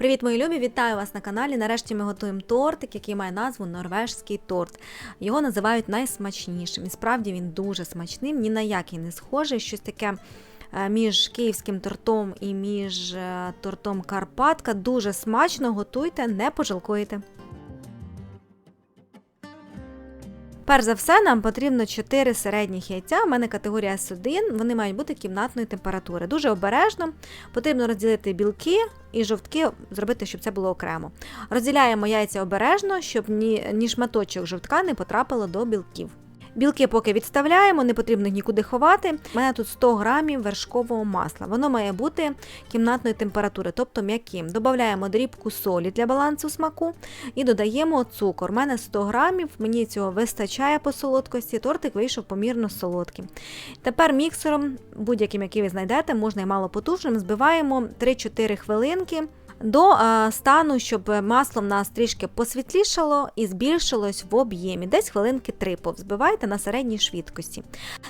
Привіт, мої любі! Вітаю вас на каналі. Нарешті ми готуємо тортик, який має назву норвежський торт. Його називають найсмачнішим. І справді він дуже смачним, ні на який не схожий. Щось таке е, між київським тортом і між е, тортом Карпатка. Дуже смачно готуйте, не пожалкуєте. Перш за все, нам потрібно 4 середніх яйця. У мене категорія С1, вони мають бути кімнатної температури. Дуже обережно. Потрібно розділити білки і жовтки, зробити, щоб це було окремо. Розділяємо яйця обережно, щоб ні, ні шматочок жовтка не потрапило до білків. Білки поки відставляємо, не потрібно їх нікуди ховати. У мене тут 100 грамів вершкового масла. Воно має бути кімнатної температури, тобто м'яким. Додаємо дрібку солі для балансу смаку і додаємо цукор. У мене 100 грамів, мені цього вистачає по солодкості. Тортик вийшов помірно солодким. Тепер міксером, будь-яким, який ви знайдете, можна і малопотужним, збиваємо 3-4 хвилинки до е, стану, щоб масло в нас трішки посвітлішало і збільшилось в об'ємі. Десь хвилинки 3 повзбивайте на середній швидкості.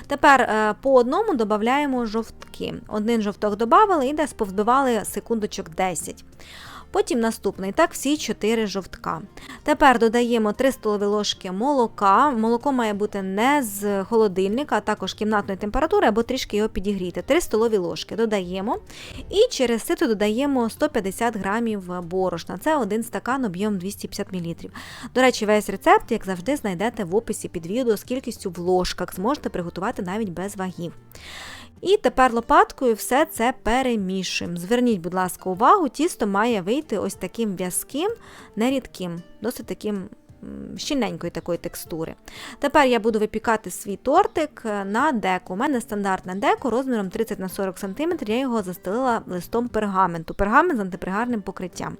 Тепер е, по одному додаємо жовтки. Один жовток додали і десь повзбивали секундочок 10. Потім наступний, так, всі 4 жовтка. Тепер додаємо 3 столові ложки молока. Молоко має бути не з холодильника, а також кімнатної температури або трішки його підігріти. 3 столові ложки додаємо. І через сито додаємо 150 грамів борошна. Це один стакан об'єм 250 мл. До речі, весь рецепт, як завжди, знайдете в описі під відео з кількістю в ложках. Зможете приготувати навіть без вагів. І тепер лопаткою все це перемішуємо. Зверніть, будь ласка, увагу, тісто має вийти ось таким в'язким, нерідким, досить таким щільненької такої текстури. Тепер я буду випікати свій тортик на деку. У мене стандартна деко розміром 30 на 40 см, я його застелила листом пергаменту, пергамент з антипригарним покриттям.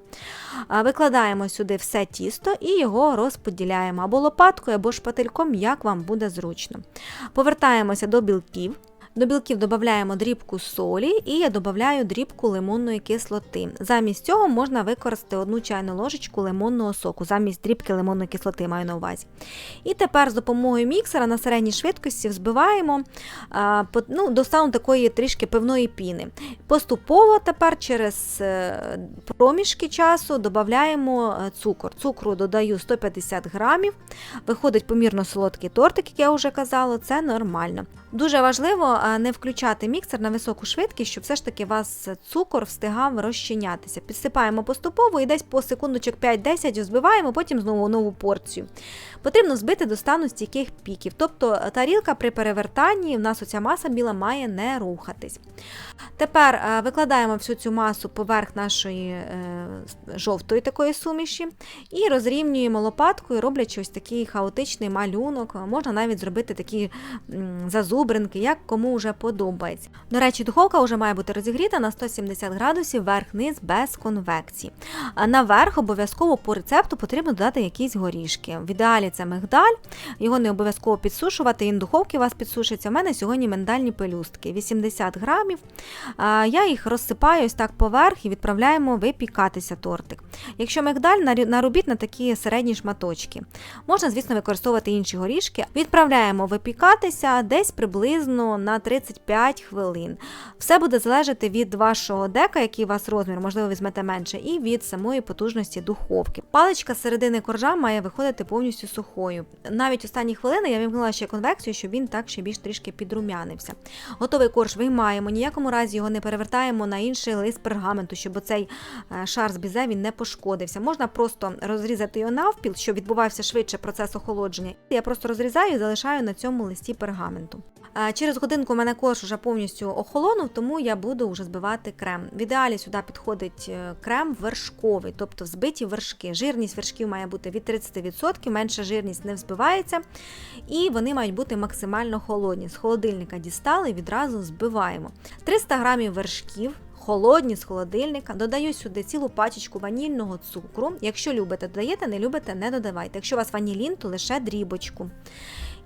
Викладаємо сюди все тісто і його розподіляємо або лопаткою, або шпательком, як вам буде зручно. Повертаємося до білків. До білків додаємо дрібку солі і я додаю дрібку лимонної кислоти. Замість цього можна використати одну чайну ложечку лимонного соку, замість дрібки лимонної кислоти маю на увазі. І тепер з допомогою міксера на середній швидкості взбиваємо ну, до стану такої трішки пивної піни. Поступово тепер через е, проміжки часу додаємо е, цукор. Цукру додаю 150 грамів, виходить помірно солодкий тортик, як я вже казала, це нормально. Дуже важливо не включати міксер на високу швидкість, щоб все ж таки вас цукор встигав розчинятися. Підсипаємо поступово і десь по секундочок 5-10 збиваємо, потім знову нову порцію. Потрібно збити до стану стійких піків. Тобто тарілка при перевертанні, в нас оця маса біла має не рухатись. Тепер викладаємо всю цю масу поверх нашої е, жовтої такої суміші і розрівнюємо лопаткою, роблячи ось такий хаотичний малюнок. Можна навіть зробити такі зазубри зубринки, як кому вже подобається. До речі, духовка вже має бути розігріта на 170 градусів верх-низ без конвекції. Наверх обов'язково по рецепту потрібно додати якісь горішки. В ідеалі це мигдаль, його не обов'язково підсушувати, він духовки у вас підсушиться. У мене сьогодні миндальні пелюстки 80 грамів. Я їх розсипаю ось так поверх і відправляємо випікатися тортик. Якщо мигдаль, нарубіть на такі середні шматочки. Можна, звісно, використовувати інші горішки. Відправляємо випікатися десь приблизно на 35 хвилин. Все буде залежати від вашого дека, який у вас розмір, можливо, візьмете менше, і від самої потужності духовки. Паличка середини коржа має виходити повністю сухою. Навіть останні хвилини я вимкнула ще конвекцію, щоб він так ще більш трішки підрумянився. Готовий корж виймаємо, ніякому разі його не перевертаємо на інший лист пергаменту, щоб оцей е, шар з бізе він не пошкодився. Можна просто розрізати його навпіл, щоб відбувався швидше процес охолодження. Я просто розрізаю і залишаю на цьому листі пергаменту. Через годинку у мене корж вже повністю охолонув, тому я буду вже збивати крем. В ідеалі сюди підходить е, крем вершковий, тобто взбиті вершки. Жирність вершків має бути від 30%, менша жирність не взбивається. І вони мають бути максимально холодні. З холодильника дістали і відразу збиваємо. 300 грамів вершків. Холодні з холодильника, додаю сюди цілу пачечку ванільного цукру. Якщо любите, додаєте, не любите, не додавайте. Якщо у вас ванілін, то лише дрібочку.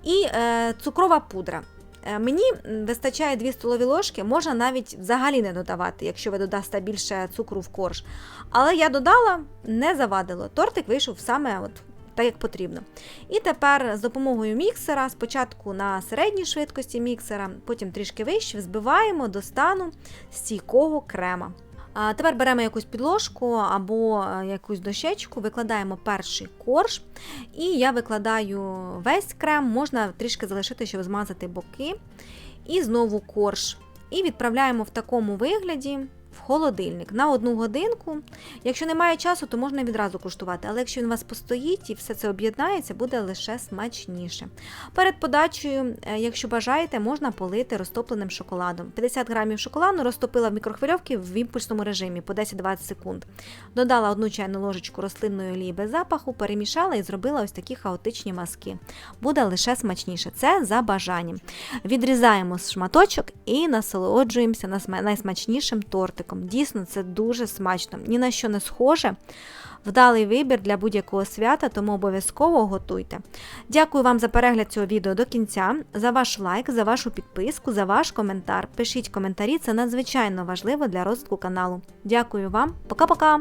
І е, цукрова пудра. Е, мені вистачає 2 столові ложки, можна навіть взагалі не додавати, якщо ви додасте більше цукру в корж. Але я додала, не завадило. Тортик вийшов саме от так, як потрібно. І тепер з допомогою міксера, спочатку на середній швидкості міксера, потім трішки вище, взбиваємо до стану стійкого крема. Тепер беремо якусь підложку або е, якусь дощечку, викладаємо перший корж, і я викладаю весь крем, можна трішки залишити, щоб змазати боки. І знову корж. І відправляємо в такому вигляді холодильник на одну годинку. Якщо немає часу, то можна відразу куштувати, але якщо він у вас постоїть і все це об'єднається, буде лише смачніше. Перед подачею, е, якщо бажаєте, можна полити розтопленим шоколадом. 50 грамів шоколаду розтопила в мікрохвильовці в імпульсному режимі по 10-20 секунд. Додала одну чайну ложечку рослинної олії без запаху, перемішала і зробила ось такі хаотичні маски. Буде лише смачніше. Це за бажанням. Відрізаємо шматочок і насолоджуємося найсмачнішим тортиком. Дійсно, це дуже смачно. Ні на що не схоже. Вдалий вибір для будь-якого свята, тому обов'язково готуйте. Дякую вам за перегляд цього відео до кінця, за ваш лайк, за вашу підписку, за ваш коментар. Пишіть коментарі, це надзвичайно важливо для розвитку каналу. Дякую вам, пока-пока!